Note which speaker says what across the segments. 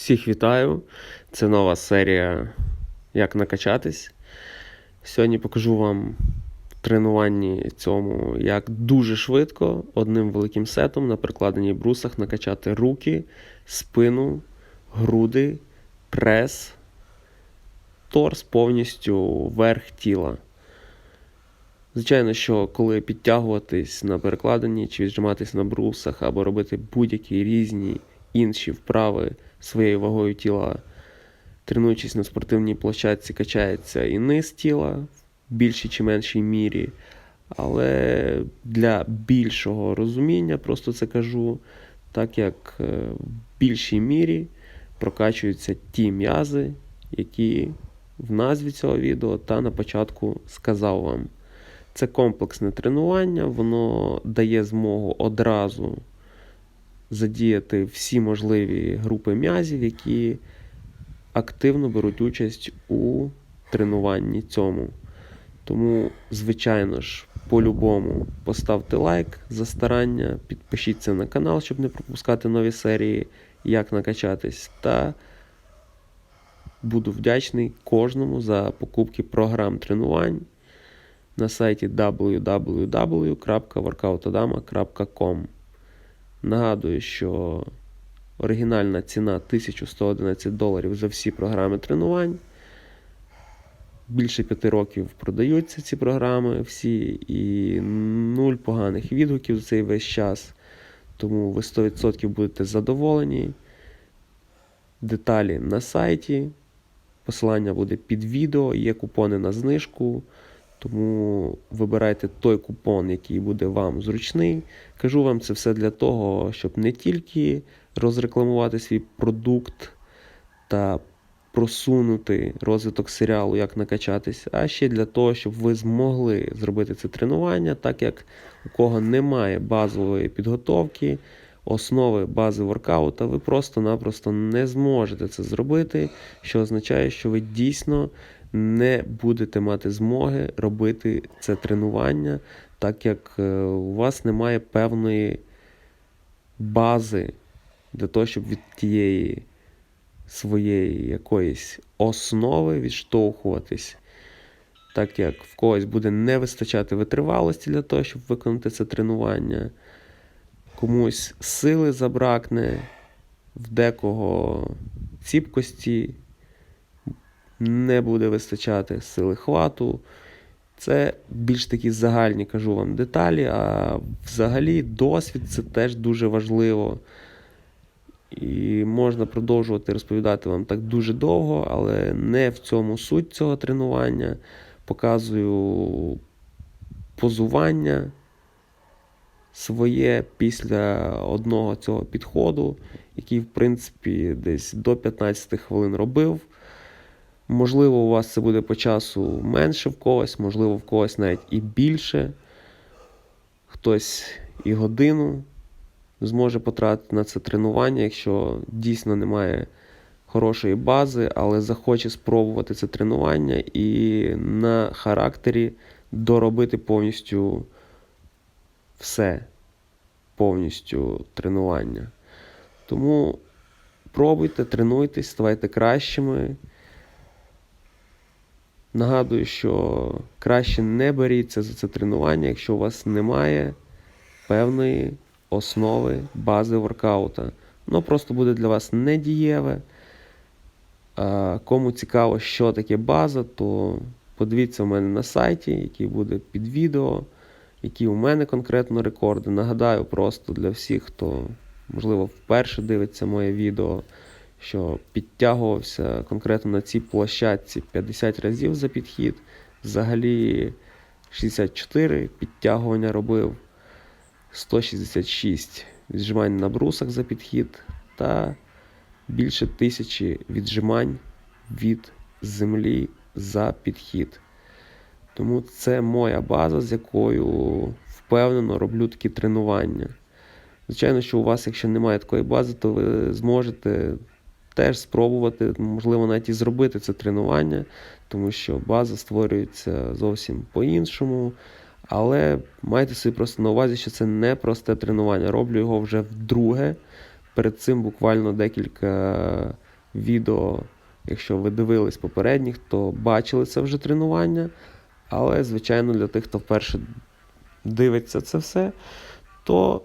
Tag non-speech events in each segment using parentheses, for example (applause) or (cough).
Speaker 1: Всіх вітаю! Це нова серія Як накачатись. Сьогодні покажу вам в тренуванні цьому, як дуже швидко одним великим сетом на прикладеній брусах накачати руки, спину, груди, прес, торс повністю верх тіла. Звичайно, що коли підтягуватись на перекладині чи віджиматись на брусах або робити будь-які різні інші вправи своєю вагою тіла, тренуючись на спортивній площадці, качається і низ тіла в більшій чи меншій мірі. Але для більшого розуміння, просто це кажу, так як е, в більшій мірі прокачуються ті м'язи, які в назві цього відео та на початку сказав вам. Це комплексне тренування, воно дає змогу одразу задіяти всі можливі групи м'язів, які активно беруть участь у тренуванні цьому. Тому, звичайно ж, по-любому поставте лайк за старання, підпишіться на канал, щоб не пропускати нові серії, як накачатись. Та буду вдячний кожному за покупки програм тренувань на сайті www.workoutodama.com. Нагадую, що оригінальна ціна 1111 доларів за всі програми тренувань. Більше п'яти років продаються ці програми всі, і нуль поганих відгуків за цей весь час. Тому ви 100% будете задоволені. Деталі на сайті. Посилання буде під відео, є купони на знижку. Тому вибирайте той купон, який буде вам зручний. Кажу вам це все для того, щоб не тільки розрекламувати свій продукт та просунути розвиток серіалу, як накачатись, а ще для того, щоб ви змогли зробити це тренування, так як у кого немає базової підготовки, основи бази воркаута, ви просто-напросто не зможете це зробити, що означає, що ви дійсно не будете мати змоги робити це тренування, так як е, у вас немає певної бази для того, щоб від тієї своєї якоїсь основи відштовхуватись. Так як в когось буде не вистачати витривалості для того, щоб виконати це тренування, комусь сили забракне, в декого ціпкості не буде вистачати сили хвату. Це більш такі загальні кажу вам деталі, а взагалі досвід це теж дуже важливо. І можна продовжувати розповідати вам так дуже довго, але не в цьому суть цього тренування. Показую позування своє після одного цього підходу, який, в принципі, десь до 15 хвилин робив. Можливо, у вас це буде по часу менше в когось, можливо, в когось навіть і більше. Хтось і годину зможе потратити на це тренування, якщо дійсно немає хорошої бази, але захоче спробувати це тренування і на характері доробити повністю все, повністю тренування. Тому пробуйте, тренуйтесь, ставайте кращими. Нагадую, що краще не беріться за це тренування, якщо у вас немає певної основи бази воркаута. Воно просто буде для вас недієве. Кому цікаво, що таке база, то подивіться у мене на сайті, який буде під відео, які у мене конкретно рекорди. Нагадаю, просто для всіх, хто, можливо, вперше дивиться моє відео що підтягувався конкретно на цій площадці 50 разів за підхід. Взагалі 64 підтягування робив, 166 віджимань на брусах за підхід та більше тисячі віджимань від землі за підхід. Тому це моя база, з якою впевнено роблю такі тренування. Звичайно, що у вас, якщо немає такої бази, то ви зможете теж спробувати, можливо, навіть і зробити це тренування, тому що база створюється зовсім по-іншому. Але майте собі просто на увазі, що це не просте тренування. Роблю його вже вдруге. Перед цим буквально декілька відео, якщо ви дивились попередніх, то бачили це вже тренування. Але, звичайно, для тих, хто вперше дивиться це все, то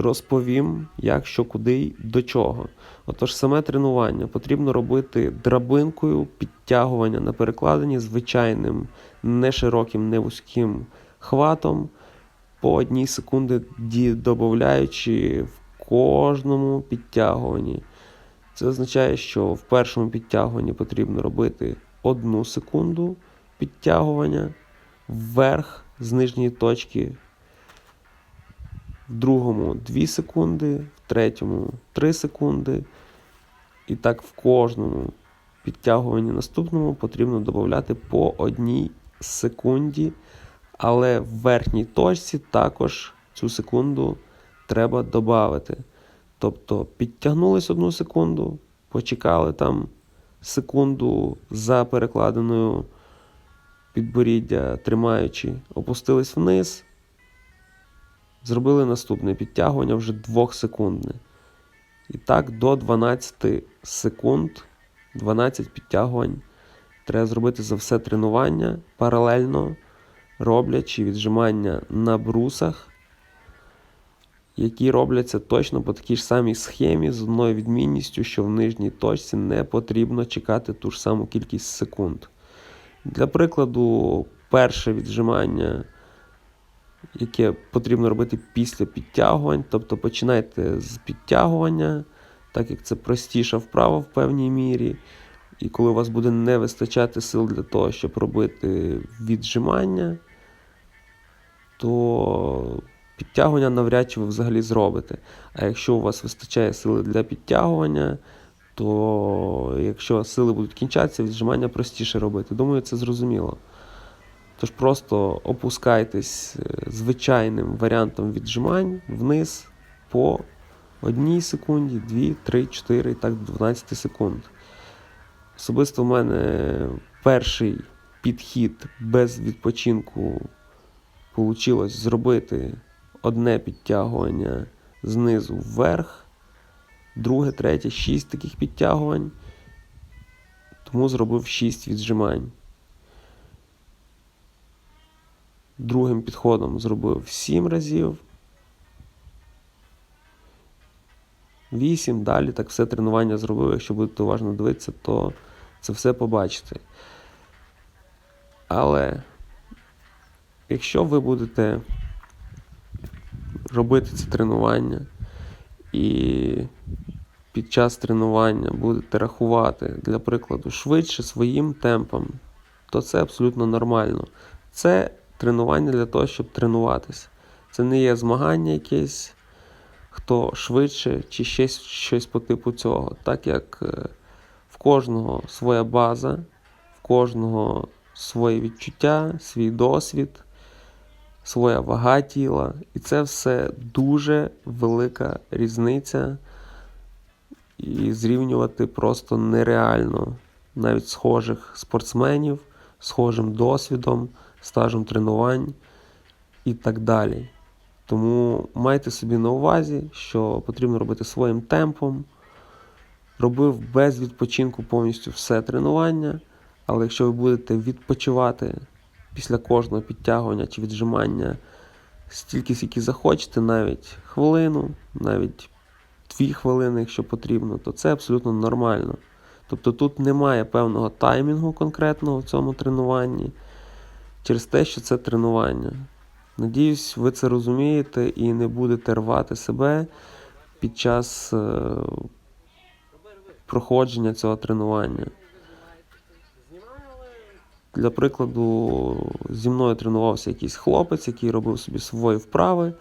Speaker 1: розповім, як, що, куди й до чого. Отож, саме тренування потрібно робити драбинкою підтягування на перекладині звичайним, не широким, не вузьким хватом по одній секунді додаючи в кожному підтягуванні. Це означає, що в першому підтягуванні потрібно робити одну секунду підтягування вверх з нижньої точки, в другому 2 секунди, в третьому 3 секунди. І так в кожному підтягуванні наступному потрібно додати по одній секунді, але в верхній точці також цю секунду треба додати. Тобто підтягнулись одну секунду, почекали там секунду за перекладеною підборіддя, тримаючи, опустились вниз, зробили наступне підтягування вже двохсекундне. І так до 12 секунд, 12 підтягувань треба зробити за все тренування, паралельно роблячи віджимання на брусах, які робляться точно по такій ж самій схемі, з одною відмінністю, що в нижній точці не потрібно чекати ту ж саму кількість секунд. Для прикладу, перше віджимання, яке потрібно робити після підтягувань, тобто починайте з підтягування, так як це простіша вправа в певній мірі. І коли у вас буде не вистачати сил для того, щоб робити віджимання, то підтягування навряд чи ви взагалі зробите. А якщо у вас вистачає сили для підтягування, то якщо сили будуть кінчатися, віджимання простіше робити. Думаю, це зрозуміло. Тож просто опускайтесь е, звичайним варіантом віджимань вниз по 1 секунді, 2, 3, 4 і так до 12 секунд. Особисто в мене перший підхід без відпочинку вийшло зробити одне підтягування знизу вверх, друге, третє, шість таких підтягувань. Тому зробив 6 віджимань. Другим підходом зробив 7 разів. 8, далі так все тренування зробив. Якщо будете уважно дивитися, то це все побачите. Але якщо ви будете робити це тренування і під час тренування будете рахувати, для прикладу, швидше своїм темпом, то це абсолютно нормально. Це тренування для того, щоб тренуватися. Це не є змагання якесь, хто швидше чи щось, щось по типу цього. Так як е, в кожного своя база, в кожного своє відчуття, свій досвід, своя вага тіла. І це все дуже велика різниця. І зрівнювати просто нереально навіть схожих спортсменів, схожим досвідом, стажем тренувань і так далі. Тому майте собі на увазі, що потрібно робити своїм темпом. Робив без відпочинку повністю все тренування, але якщо ви будете відпочивати після кожного підтягування чи віджимання стільки, скільки захочете, навіть хвилину, навіть дві хвилини, якщо потрібно, то це абсолютно нормально. Тобто тут немає певного таймінгу конкретного в цьому тренуванні через те, що це тренування. Надіюсь, ви це розумієте і не будете рвати себе під час е, проходження цього тренування. Для прикладу, зі мною тренувався якийсь хлопець, який робив собі свої вправи.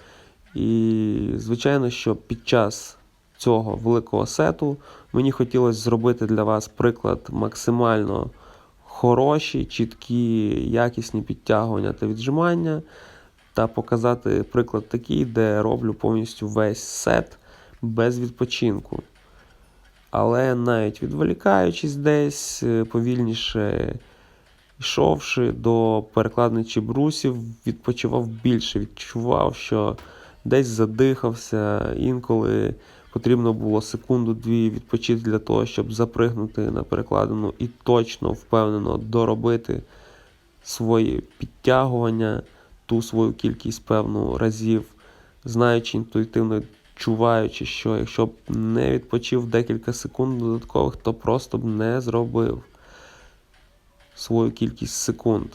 Speaker 1: І, звичайно, що під час цього великого сету мені хотілося зробити для вас приклад максимально хороші, чіткі, якісні підтягування та віджимання, та показати приклад такий, де роблю повністю весь сет без відпочинку. Але навіть відволікаючись десь, е, повільніше йшовши до перекладничі брусів, відпочивав більше, відчував, що десь задихався, інколи потрібно було секунду-дві відпочити для того, щоб запригнути на перекладину і точно, впевнено доробити свої підтягування, ту свою кількість певну разів, знаючи інтуїтивно, чуваючи, що якщо б не відпочив декілька секунд додаткових, то просто б не зробив свою кількість секунд.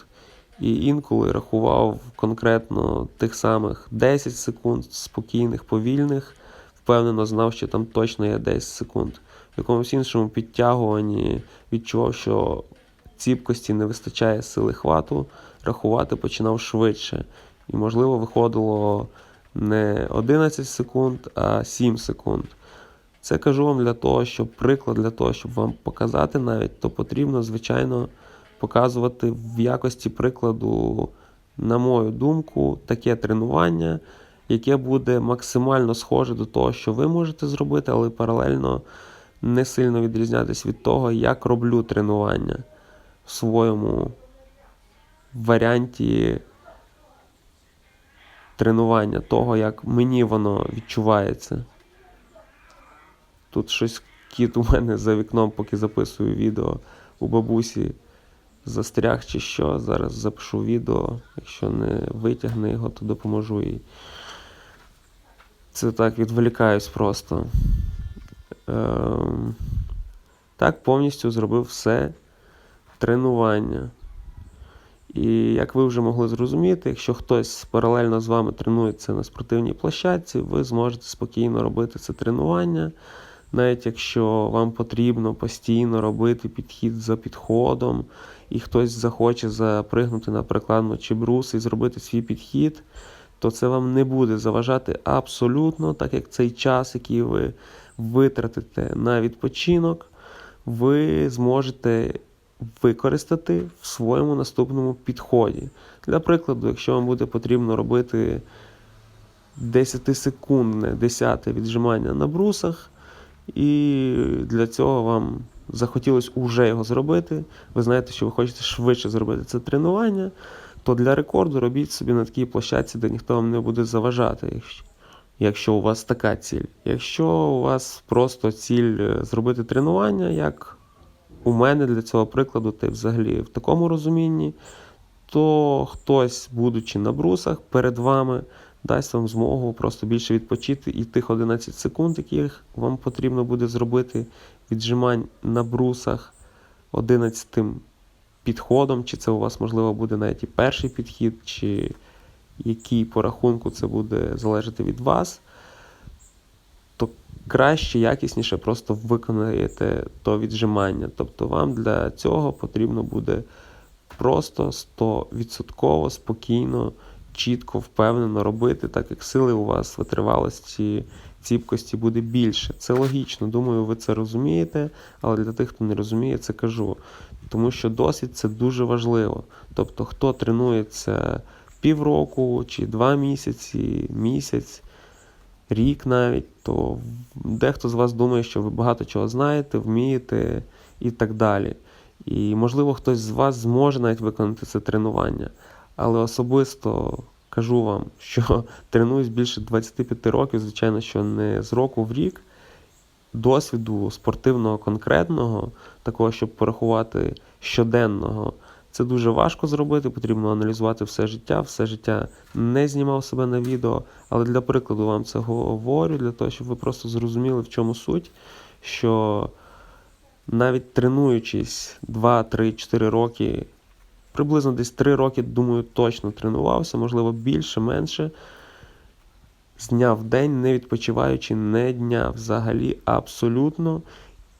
Speaker 1: І інколи рахував конкретно тих самих 10 секунд спокійних, повільних, впевнено знав, що там точно є 10 секунд. В якомусь іншому підтягуванні відчував, що ціпкості не вистачає сили хвату, рахувати починав швидше. І, можливо, виходило не 11 секунд, а 7 секунд. Це кажу вам для того, щоб приклад для того, щоб вам показати навіть, то потрібно, звичайно, показувати в якості прикладу, на мою думку, таке тренування, яке буде максимально схоже до того, що ви можете зробити, але паралельно не сильно відрізнятися від того, як роблю тренування в своєму варіанті тренування, того, як мені воно відчувається. Тут щось кіт у мене за вікном, поки записую відео у бабусі застряг чи що. Зараз запишу відео. Якщо не витягне його, то допоможу їй. Це так відволікаюсь просто. Ем, так, повністю зробив все тренування. І як ви вже могли зрозуміти, якщо хтось паралельно з вами тренується на спортивній площадці, ви зможете спокійно робити це тренування. Навіть якщо вам потрібно постійно робити підхід за підходом, і хтось захоче запригнути на перекладну чи брус і зробити свій підхід, то це вам не буде заважати абсолютно, так як цей час, який ви витратите на відпочинок, ви зможете використати в своєму наступному підході. Для прикладу, якщо вам буде потрібно робити 10-секундне 10 віджимання на брусах, і для цього вам захотілося уже його зробити. Ви знаєте, що ви хочете швидше зробити це тренування, то для рекорду робіть собі на такій площадці, де ніхто вам не буде заважати, якщо, у вас така ціль. Якщо у вас просто ціль е, зробити тренування, як у мене для цього прикладу, й взагалі в такому розумінні, то хтось, будучи на брусах перед вами, дасть вам змогу просто більше відпочити і тих 11 секунд, яких вам потрібно буде зробити віджимань на брусах 11 підходом, чи це у вас, можливо, буде навіть і перший підхід, чи який по рахунку це буде залежати від вас, то краще, якісніше просто виконаєте то віджимання. Тобто вам для цього потрібно буде просто 100% спокійно чітко, впевнено робити, так як сили у вас витривалості, ціпкості буде більше. Це логічно, думаю, ви це розумієте, але для тих, хто не розуміє, це кажу. Тому що досвід це дуже важливо. Тобто, хто тренується півроку чи два місяці, місяць, рік навіть, то дехто з вас думає, що ви багато чого знаєте, вмієте і так далі. І, можливо, хтось з вас зможе навіть виконати це тренування. Але особисто кажу вам, що (laughs) тренуюсь більше 25 років, звичайно, що не з року в рік. Досвіду спортивного конкретного, такого, щоб порахувати щоденного, це дуже важко зробити. Потрібно аналізувати все життя. Все життя не знімав себе на відео, але для прикладу вам це говорю, для того, щоб ви просто зрозуміли, в чому суть, що навіть тренуючись 2, 3, 4 роки приблизно десь 3 роки, думаю, точно тренувався, можливо, більше, менше. З дня в день, не відпочиваючи не дня взагалі абсолютно.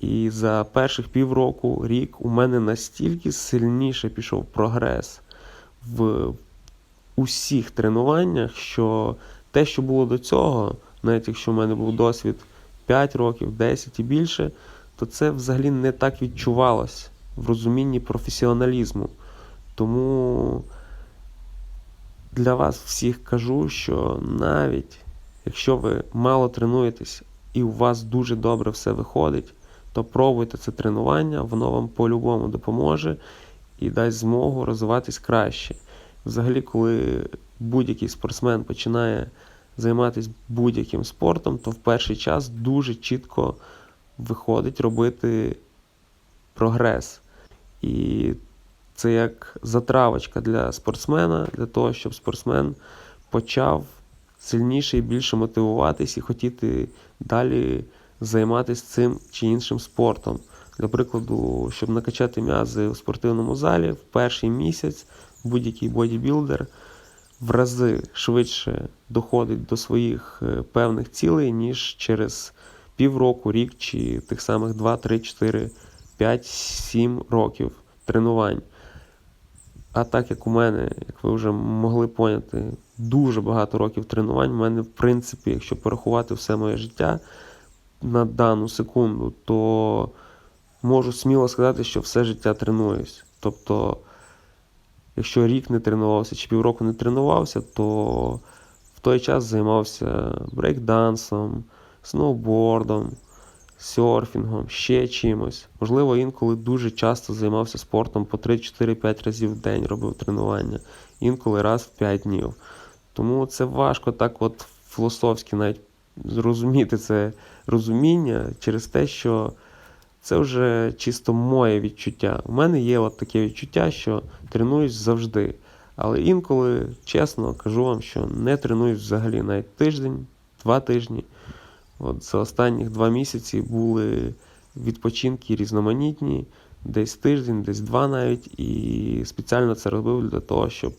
Speaker 1: І за перших півроку, рік у мене настільки сильніше пішов прогрес в усіх тренуваннях, що те, що було до цього, навіть якщо в мене був досвід 5 років, 10 і більше, то це взагалі не так відчувалось в розумінні професіоналізму. Тому для вас всіх кажу, що навіть якщо ви мало тренуєтесь і у вас дуже добре все виходить, то пробуйте це тренування, воно вам по-любому допоможе і дасть змогу розвиватись краще. Взагалі, коли будь-який спортсмен починає займатися будь-яким спортом, то в перший час дуже чітко виходить робити прогрес. І це як затравочка для спортсмена, для того, щоб спортсмен почав сильніше і більше мотивуватись і хотіти далі займатися цим чи іншим спортом. Для прикладу, щоб накачати м'язи у спортивному залі, в перший місяць будь-який бодібілдер в рази швидше доходить до своїх е, певних цілей, ніж через півроку, рік чи тих самих 2, 3, 4, 5, 7 років тренувань. А так як у мене, як ви вже могли поняти, дуже багато років тренувань, у мене, в принципі, якщо порахувати все моє життя на дану секунду, то можу сміло сказати, що все життя тренуюсь. Тобто, якщо рік не тренувався чи півроку не тренувався, то в той час займався брейкдансом, сноубордом, серфінгом, ще чимось. Можливо, інколи дуже часто займався спортом по 3-4-5 разів в день робив тренування, інколи раз в 5 днів. Тому це важко так от філософськи навіть зрозуміти це розуміння через те, що це вже чисто моє відчуття. У мене є от таке відчуття, що тренуюсь завжди. Але інколи, чесно, кажу вам, що не тренуюсь взагалі навіть тиждень, два тижні. От за останніх два місяці були відпочинки різноманітні, десь тиждень, десь два навіть. І спеціально це робив для того, щоб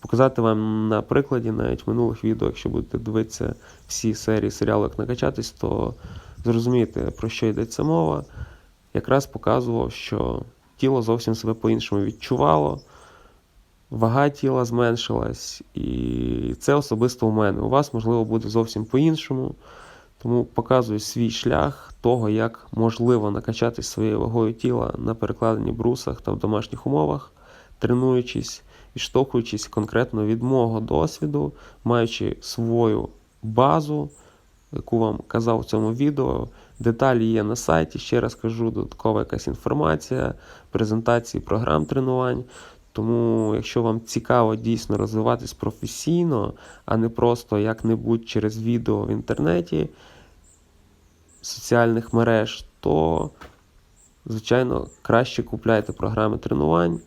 Speaker 1: показати вам на прикладі навіть минулих відео, якщо будете дивитися всі серії серіалу як накачатись, то зрозумієте, про що йдеться мова. Якраз показував, що тіло зовсім себе по-іншому відчувало, вага тіла зменшилась, і це особисто у мене. У вас, можливо, буде зовсім по-іншому. Тому показую свій шлях того, як можливо накачати своєю вагою тіла на перекладенні брусах та в домашніх умовах, тренуючись, відштовхуючись конкретно від мого досвіду, маючи свою базу, яку вам казав в цьому відео. Деталі є на сайті. Ще раз кажу, додаткова якась інформація, презентації програм тренувань. Тому, якщо вам цікаво дійсно розвиватись професійно, а не просто як-небудь через відео в інтернеті, соціальних мереж, то, звичайно, краще купляйте програми тренувань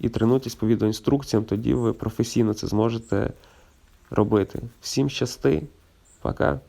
Speaker 1: і тренуйтесь по відеоінструкціям, тоді ви професійно це зможете робити. Всім щасти, пока!